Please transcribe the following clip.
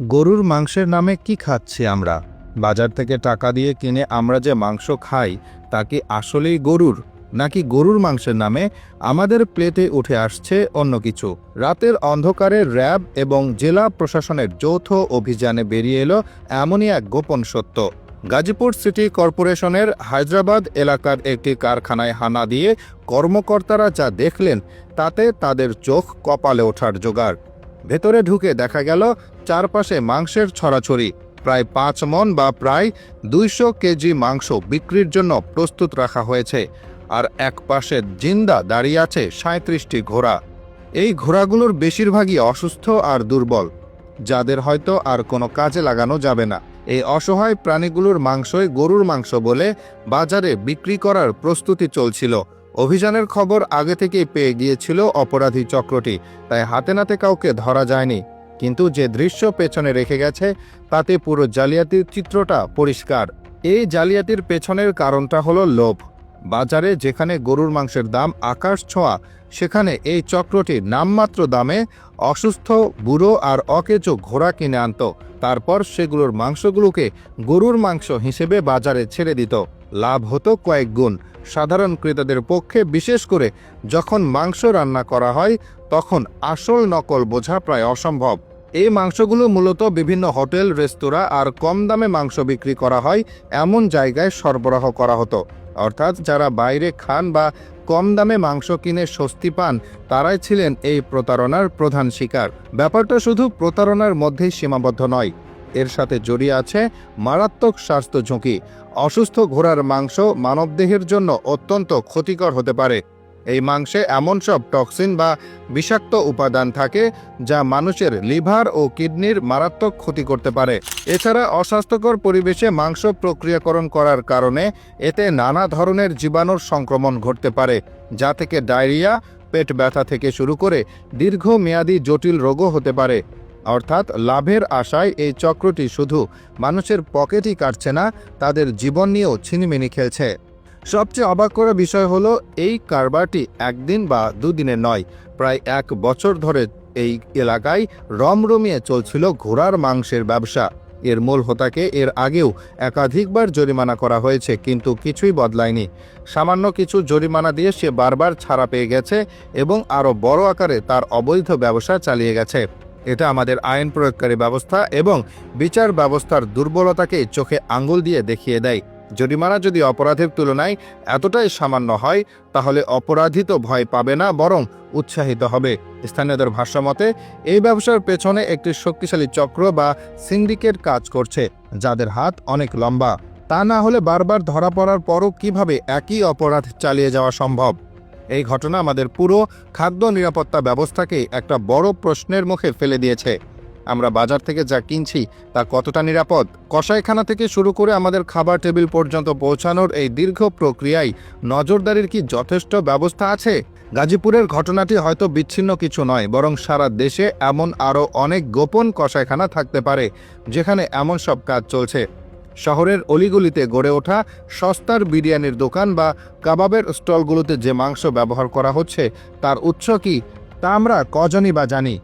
গরুর মাংসের নামে কি খাচ্ছি আমরা? বাজার থেকে টাকা দিয়ে কিনে আমরা যে মাংস খাই, তা কি আসলেই গরুর? নাকি গরুর মাংসের নামে আমাদের প্লেটে উঠে আসছে অন্য কিছু? রাতের অন্ধকারে র্যাব এবং জেলা প্রশাসনের যৌথ অভিযানে বেরিয়ে এলো এমনই এক গোপন সত্য। গাজীপুর সিটি কর্পোরেশনের হায়দ্রাবাদ এলাকার একটি কারখানায় হানা দিয়ে কর্মকর্তারা যা দেখলেন, তাতে তাদের চোখ কপালে ওঠার জোগাড়। ভেতরে ঢুকে দেখা গেল চারপাশে মাংসের ছড়াছড়ি, প্রায় পাঁচ মন বা প্রায় দুইশো কেজি মাংস বিক্রির জন্য প্রস্তুত রাখা হয়েছে। আর এক পাশে জিন্দা দাঁড়িয়ে আছে সাঁত্রিশটি ঘোড়া। এই ঘোড়াগুলোর বেশিরভাগই অসুস্থ আর দুর্বল, যাদের হয়তো আর কোনো কাজে লাগানো যাবে না। এই অসহায় প্রাণীগুলোর মাংসই গরুর মাংস বলে বাজারে বিক্রি করার প্রস্তুতি চলছিল। অভিযানের খবর আগে থেকেই পেয়ে গিয়েছিল অপরাধী চক্রটি, তাই হাতে নাতে কাউকে ধরা যায়নি। কিন্তু যে দৃশ্য পেছনে রেখে গেছে, তাতে পুরো জালিয়াতির চিত্রটা পরিষ্কার। এই জালিয়াতির পেছনের কারণটা হলো লোভ। বাজারে যেখানে গরুর মাংসের দাম আকাশ ছোঁয়া, সেখানে এই চক্রটি নামমাত্র দামে অসুস্থ, বুড়ো আর অকেচো ঘোড়া কিনে আনত। তারপর সেগুলোর মাংসগুলোকে গরুর মাংস হিসেবে বাজারে ছেড়ে দিত। লাভ হতো কয়েক গুণ। সাধারণ ক্রেতাদের পক্ষে বিশেষ করে যখন মাংস রান্না করা হয়, তখন আসল নকল বোঝা প্রায় অসম্ভব। এই মাংসগুলো মূলত বিভিন্ন হোটেল, রেস্তোরাঁ আর কম দামে মাংস বিক্রি করা হয় এমন জায়গায় সরবরাহ করা হতো। অর্থাৎ যারা বাইরে খান বা কম দামে মাংস কিনে স্বস্তি পান, তারাই ছিলেন এই প্রতারণার প্রধান শিকার। ব্যাপারটা শুধু প্রতারণার মধ্যেই সীমাবদ্ধ নয়। এর সাথে জড়িয়ে আছে মারাত্মক স্বাস্থ্য ঝুঁকি। অসুস্থ ঘোড়ার মাংস মানবদেহের জন্য অত্যন্ত ক্ষতিকর হতে পারে। এই মাংসে এমন সব টক্সিন বা বিষাক্ত উপাদান থাকে যা মানুষের লিভার ও কিডনির মারাত্মক ক্ষতি করতে পারে। এছাড়া অস্বাস্থ্যকর পরিবেশে মাংস প্রক্রিয়াকরণ করার কারণে এতে নানা ধরনের জীবাণুর সংক্রমণ ঘটতে পারে, যা থেকে ডায়রিয়া, পেট ব্যথা থেকে শুরু করে দীর্ঘমেয়াদী জটিল রোগও হতে পারে। অর্থাৎ লাভের আশায় এই চক্রটি শুধু মানুষের পকেটই কাটছে না, তাদের জীবন নিয়েও ছিনিমিনি খেলছে। সবচেয়ে অবাক করা বিষয় হলো, এই কারবারটি একদিন বা দুদিনের নয়, প্রায় এক বছর ধরে এই এলাকায় রমরমিয়ে চলছিল ঘোড়ার মাংসের ব্যবসা। এর মূল হোতাকে এর আগেও একাধিকবার জরিমানা করা হয়েছে, কিন্তু কিছুই বদলায়নি। সামান্য কিছু জরিমানা দিয়ে সে বারবার ছাড়া পেয়ে গেছে এবং আরও বড় আকারে তার অবৈধ ব্যবসা চালিয়ে গেছে। এটা আমাদের আইন প্রয়োগকারী ব্যবস্থা এবং বিচার ব্যবস্থার দুর্বলতাকে চোখে আঙ্গুল দিয়ে দেখিয়ে দেয়। জরিমানা যদি অপরাধের তুলনায় এতটাই সামান্য হয়, তাহলে অপরাধী তো ভয় পাবে না, বরং উৎসাহিত হবে। স্থানীয়দের ভাষ্যমতে, এই ব্যবসার পেছনে একটি শক্তিশালী চক্র বা সিন্ডিকেট কাজ করছে, যাদের হাত অনেক লম্বা। তা না হলে বারবার ধরা পড়ার পরও কীভাবে একই অপরাধ চালিয়ে যাওয়া সম্ভব? এই ঘটনা আমাদের পুরো খাদ্য নিরাপত্তা ব্যবস্থাকে একটা বড় প্রশ্নের মুখে ফেলে দিয়েছে। আমরা বাজার থেকে যা কিনছি তা কতটা নিরাপদ? কষাইখানা থেকে শুরু করে আমাদের খাবার টেবিল পর্যন্ত পৌঁছানোর এই দীর্ঘ প্রক্রিয়ায় নজরদারির কি যথেষ্ট ব্যবস্থা আছে? গাজীপুরের ঘটনাটি হয়তো বিচ্ছিন্ন কিছু নয়, বরং সারা দেশে এমন আরও অনেক গোপন কষাইখানা থাকতে পারে, যেখানে এমন সব কাজ চলছে। শহরের অলিগলিতে গড়ে ওঠা সস্তার বিরিয়ানির দোকান বা কাবাবের স্টলগুলোতে যে মাংস ব্যবহার করা হচ্ছে, তার উৎস কি? তা আমরা কজনই বা জানি।